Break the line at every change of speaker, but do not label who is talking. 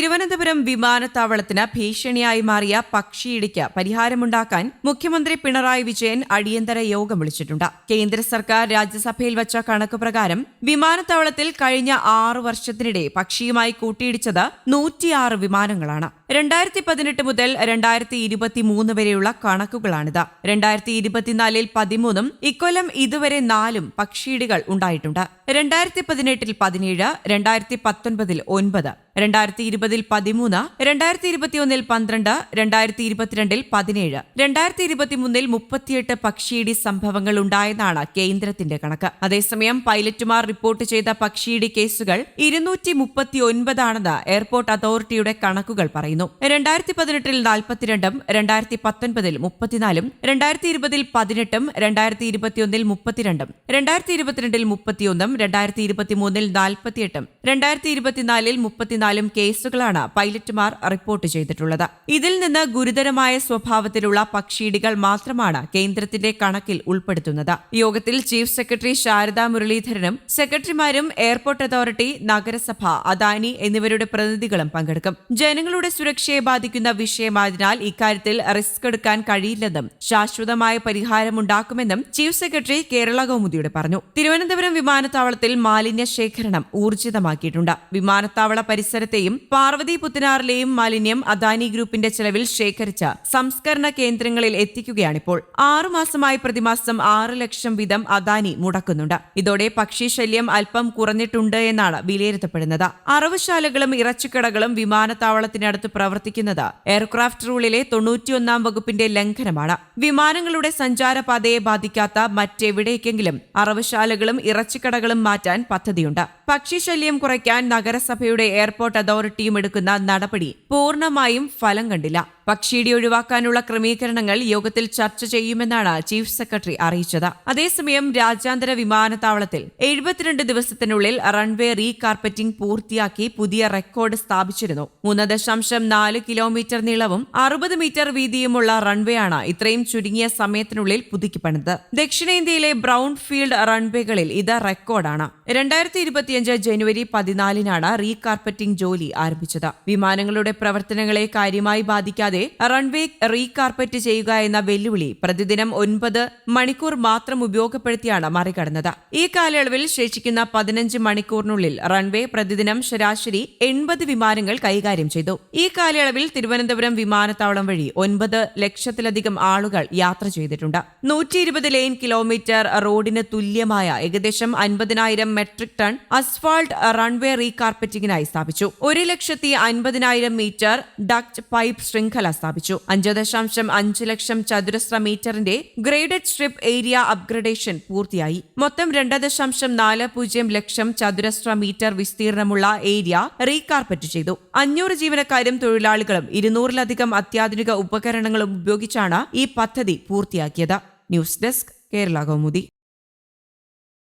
തിരുവനന്തപുരം വിമാനത്താവളത്തിന് ഭീഷണിയായി മാറിയ പക്ഷിയിടിക്ക് പരിഹാരമുണ്ടാക്കാൻ മുഖ്യമന്ത്രി പിണറായി വിജയൻ അടിയന്തര യോഗം വിളിച്ചിട്ടുണ്ട്. കേന്ദ്ര സർക്കാർ രാജ്യസഭയിൽ വച്ച കണക്ക് പ്രകാരം വിമാനത്താവളത്തിൽ കഴിഞ്ഞ ആറു വർഷത്തിനിടെ പക്ഷിയുമായി കൂട്ടിയിടിച്ചത് നൂറ്റിയാറ് വിമാനങ്ങളാണ്. രണ്ടായിരത്തി പതിനെട്ട് മുതൽ രണ്ടായിരത്തി ഇരുപത്തി മൂന്ന് വരെയുള്ള കണക്കുകളാണിത്. രണ്ടായിരത്തി ഇരുപത്തിനാലിൽ പതിമൂന്നും ഇക്കൊല്ലം ഇതുവരെ നാലും പക്ഷീടികൾ ഉണ്ടായിട്ടുണ്ട്. രണ്ടായിരത്തി പതിനെട്ടിൽ പതിനേഴ് രണ്ടായിരത്തി പത്തൊൻപതിൽ ഒൻപത് രണ്ടായിരത്തി ഇരുപതിൽ പതിമൂന്ന് രണ്ടായിരത്തി ഇരുപത്തിയൊന്നിൽ പന്ത്രണ്ട് രണ്ടായിരത്തി ഇരുപത്തിരണ്ടിൽ പതിനേഴ് രണ്ടായിരത്തി ഇരുപത്തിമൂന്നിൽ മുപ്പത്തിയെട്ട് പക്ഷിയിടി സംഭവങ്ങൾ ഉണ്ടായെന്നാണ് കേന്ദ്രത്തിന്റെ കണക്ക്. അതേസമയം പൈലറ്റുമാർ റിപ്പോർട്ട് ചെയ്ത പക്ഷിയിടി കേസുകൾ ഇരുന്നൂറ്റി മുപ്പത്തി ഒൻപതാണെന്ന് എയർപോർട്ട് അതോറിറ്റിയുടെ കണക്കുകൾ പറയുന്നു. രണ്ടായിരത്തി പതിനെട്ടിൽ നാൽപ്പത്തിരണ്ടും രണ്ടായിരത്തി പത്തൊൻപതിൽ മുപ്പത്തിനാലും രണ്ടായിരത്തി ഇരുപതിൽ പതിനെട്ടും രണ്ടായിരത്തി ഇരുപത്തിയൊന്നിൽ മുപ്പത്തിരണ്ടും രണ്ടായിരത്തി ഇരുപത്തിരണ്ടിൽ മുപ്പത്തിയൊന്നും രണ്ടായിരത്തി ഇരുപത്തിമൂന്നിൽ നാൽപ്പത്തിയെട്ടും രണ്ടായിരത്തി ഇരുപത്തിനാലിൽ മുപ്പത്തിനാലും കേസുകളാണ് പൈലറ്റുമാർ റിപ്പോർട്ട് ചെയ്തിട്ടുള്ളത്. ഇതിൽ നിന്ന് ഗുരുതരമായ സ്വഭാവത്തിലുള്ള പക്ഷീടികൾ മാത്രമാണ് കേന്ദ്രത്തിന്റെ കണക്കിൽ ഉൾപ്പെടുത്തുന്നത്. യോഗത്തിൽ ചീഫ് സെക്രട്ടറി ശാരദാ മുരളീധരനും സെക്രട്ടറിമാരും എയർപോർട്ട് അതോറിറ്റി നഗരസഭ അദാനി എന്നിവരുടെ പ്രതിനിധികളും പങ്കെടുക്കും. ജനങ്ങളുടെ സുരക്ഷയെ ബാധിക്കുന്ന വിഷയമായതിനാൽ ഇക്കാര്യത്തിൽ റിസ്ക് എടുക്കാൻ കഴിയില്ലെന്നും ശാശ്വതമായ പരിഹാരമുണ്ടാക്കുമെന്നും ചീഫ് സെക്രട്ടറി കേരള കൗമുദിയുടെ പറഞ്ഞു. തിരുവനന്തപുരം വിമാനത്താവളത്തിൽ മാലിന്യ ശേഖരണം ഊർജിതമാക്കിയിട്ടുണ്ട്. വിമാനത്താവള പരിസരത്തെയും പാർവതി പുത്തനാറിലെയും മാലിന്യം അദാനി ഗ്രൂപ്പിന്റെ ചെലവിൽ ശേഖരിച്ച സംസ്കരണ കേന്ദ്രങ്ങളിൽ എത്തിക്കുകയാണിപ്പോൾ. ആറുമാസമായി പ്രതിമാസം ആറ് ലക്ഷം വീതം അദാനി മുടക്കുന്നുണ്ട്. ഇതോടെ പക്ഷിശല്യം അല്പം കുറഞ്ഞിട്ടുണ്ട് എന്നാണ് വിലയിരുത്തപ്പെടുന്നത്. അറവുശാലകളും ഇറച്ചിക്കടകളും വിമാനത്താവളത്തിനടുത്ത് പ്രവർത്തിക്കുന്നത്. എയർക്രാഫ്റ്റ് റൂളിലെ തൊണ്ണൂറ്റിയൊന്നാം വകുപ്പിന്റെ ലംഘനമാണ്. വിമാനങ്ങളുടെ സഞ്ചാരപാതയെ ബാധിക്കാത്ത മറ്റെവിടേക്കെങ്കിലും അറവുശാലകളും ഇറച്ചിക്കടകളും മാറ്റാൻ പദ്ധതിയുണ്ട്. പക്ഷിശല്യം കുറയ്ക്കാൻ നഗരസഭയുടെ എയർപോർട്ട് അതോറിറ്റിയും എടുക്കുന്ന നടപടി പൂർണമായും ഫലം കണ്ടില്ല. പക്ഷിയിടി ഒഴിവാക്കാനുള്ള ക്രമീകരണങ്ങൾ യോഗത്തിൽ ചർച്ച ചെയ്യുമെന്നാണ് ചീഫ് സെക്രട്ടറി അറിയിച്ചത്. അതേസമയം രാജ്യാന്തര വിമാനത്താവളത്തിൽ എഴുപത്തിരണ്ട് ദിവസത്തിനുള്ളിൽ റൺവേ റീകാർപ്പറ്റിംഗ് പൂർത്തിയാക്കി പുതിയ റെക്കോർഡ് സ്ഥാപിച്ചിരുന്നു. മൂന്ന് ദശാംശം നാല് കിലോമീറ്റർ നീളവും അറുപത് മീറ്റർ വീതിയുമുള്ള റൺവേ ആണ് ഇത്രയും ചുരുങ്ങിയ സമയത്തിനുള്ളിൽ പുതുക്കിപ്പണിത്. ദക്ഷിണേന്ത്യയിലെ ബ്രൗൺ ഫീൽഡ് റൺവേകളിൽ ഇത് റെക്കോർഡാണ്. രണ്ടായിരത്തി ഇരുപത്തിയഞ്ച് ജനുവരി പതിനാലിനാണ് റീകാർപ്പറ്റിംഗ് ജോലി ആരംഭിച്ചത്. വിമാനങ്ങളുടെ പ്രവർത്തനങ്ങളെ കാര്യമായി ബാധിക്കാതെ റൺവേ റീകാർപ്പറ്റ് ചെയ്യുക എന്ന വെല്ലുവിളി പ്രതിദിനം ഒൻപത് മണിക്കൂർ മാത്രം ഉപയോഗപ്പെടുത്തിയാണ് മറികടന്നത്. ഈ കാലയളവിൽ ശേഷിക്കുന്ന പതിനഞ്ച് മണിക്കൂറിനുള്ളിൽ റൺവേ പ്രതിദിനം ശരാശരി എൺപത് വിമാനങ്ങൾ കൈകാര്യം ചെയ്തു. ഈ കാലയളവിൽ തിരുവനന്തപുരം വിമാനത്താവളം വഴി ഒൻപത് ലക്ഷത്തിലധികം ആളുകൾ യാത്ര ചെയ്തിട്ടുണ്ട്. നൂറ്റി ഇരുപത് ലൈൻ കിലോമീറ്റർ റോഡിന് തുല്യമായ ഏകദേശം അൻപതിനായിരം മെട്രിക് ടൺ അസ്ഫാൾട്ട് റൺവേ റീകാർപ്പറ്റിംഗിനായി സ്ഥാപിച്ചു. ഒരു ലക്ഷത്തി അൻപതിനായിരം മീറ്റർ ഡക്ട് പൈപ്പ് ശൃംഖല സ്ഥാപിച്ചു. അഞ്ച് ദശാംശം അഞ്ച് ലക്ഷം ചതുരശ്ര മീറ്ററിന്റെ ഗ്രേഡഡ് സ്ട്രിപ്പ് ഏരിയ അപ്ഗ്രഡേഷൻ പൂർത്തിയായി. മൊത്തം രണ്ട് ദശാംശം നാല് പൂജ്യം ലക്ഷം ചതുരശ്ര മീറ്റർ വിസ്തീർണമുള്ള ഏരിയ റീകാർപ്പറ്റ് ചെയ്തു. അഞ്ഞൂറ് ജീവനക്കാരും തൊഴിലാളികളും ഇരുന്നൂറിലധികം അത്യാധുനിക ഉപകരണങ്ങളും ഉപയോഗിച്ചാണ് ഈ പദ്ധതി പൂർത്തിയാക്കിയത്. News desk Kerala Kaumudi.